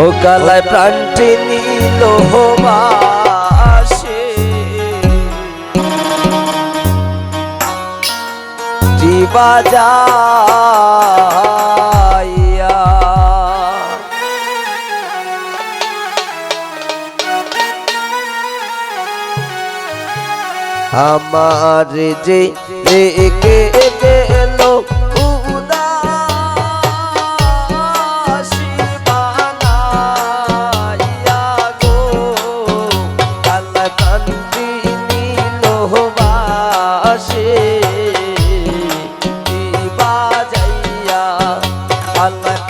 ও কালায় প্রাণটি নিল বাসে জীবা যাইয়া। আমার যে কালা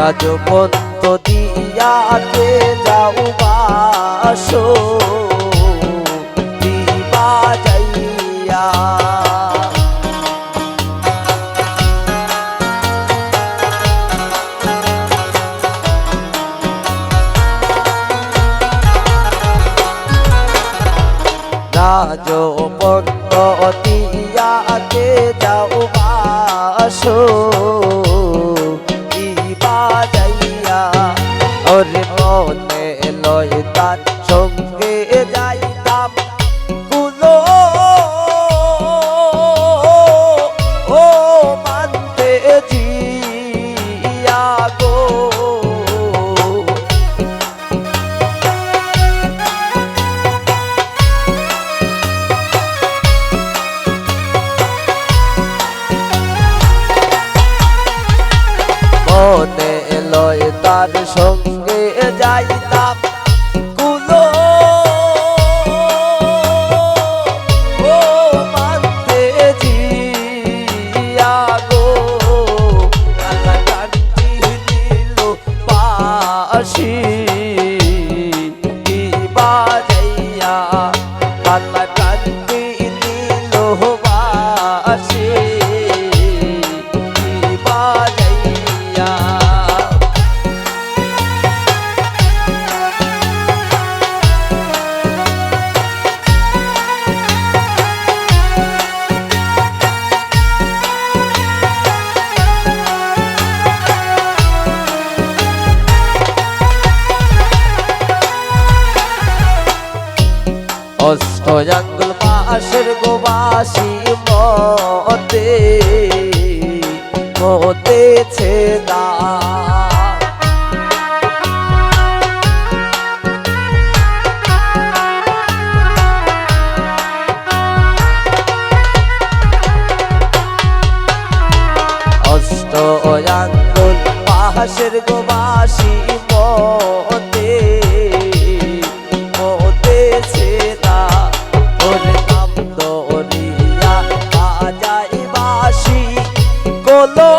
রাজপন্ত দিয়াতে যাও বাসো দিবা যাইয়া। রাজপন্ত দিয়াতে যাও বাসো যাইতাম। অষ্টজাঙ্গল পাশের গোবাসী মতে মতেছে দা অষ্টজাঙ্গল পাশের গোবাসী গো।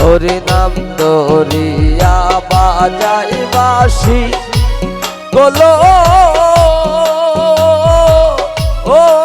হরি নাম দরিয়া বাজাই বাসি গোলো ও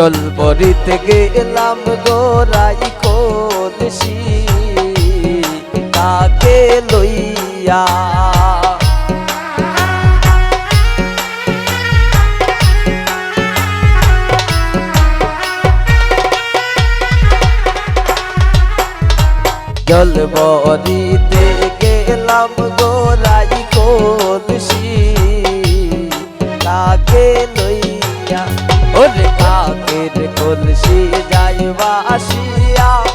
জল বরিতে গেলাম গোরাই কলসি তাকে লইয়া জল বরিতে গেলাম গোরাই কলসি কাকের কলসি যাই আসিয়া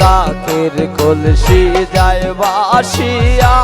কাকের কলসি যায় বাসিয়া।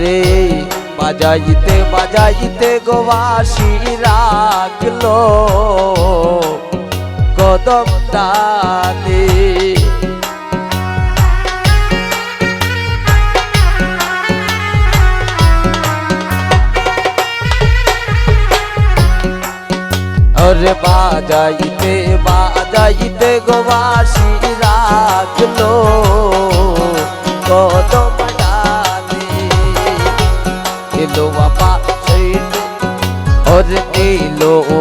ওরে বাজাইতে বাজাইতে গোবাসি রাখল। কদম ডালে ওরে বাজাইতে বাজাইতে গোবাসি রাখল।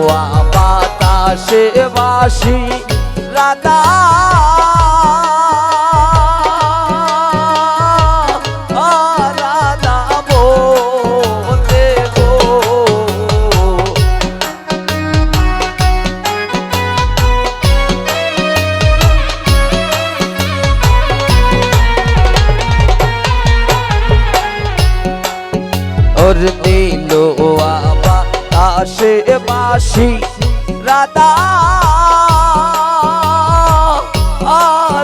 নীলো বাতাসে বাসি রাধা রাধা বলে গো ওর নীলো আবা আশে বাসি রাধা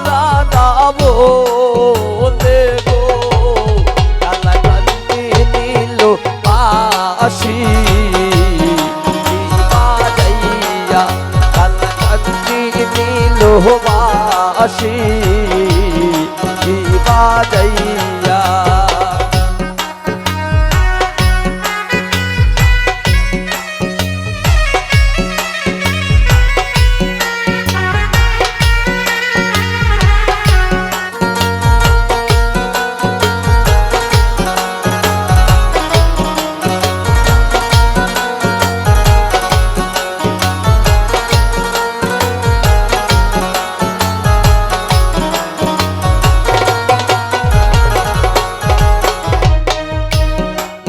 রাধা বলে গো। কালা কান্তি নীলো বাসি বাজাইয়া কালা কান্তি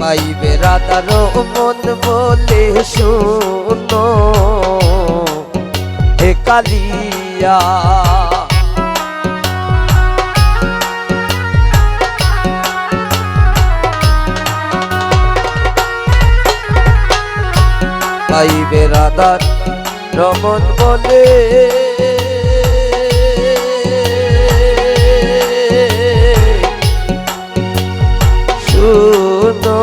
পাইবে রাধার মন বলে শুনো। হে কালিয়া। পাইবে রাধার রমন বলে। শুনো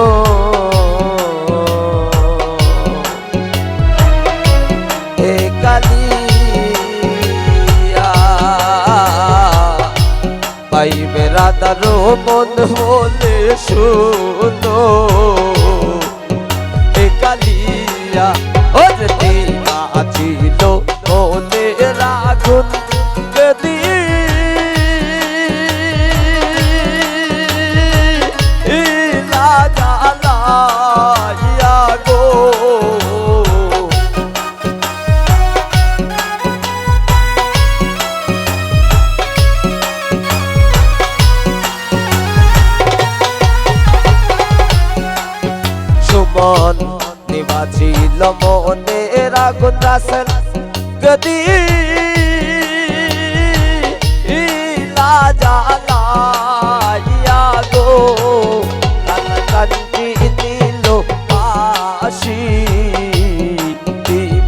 হে কালিয়া, পাইবে রাধার মন বলে শুনো। হে কালিয়া, ওর দিমা ছিল মনে রাখুন রাসেল গদি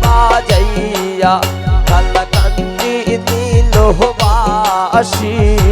বাজাইয়া কান্তি নিল বাসি বাজাইয়া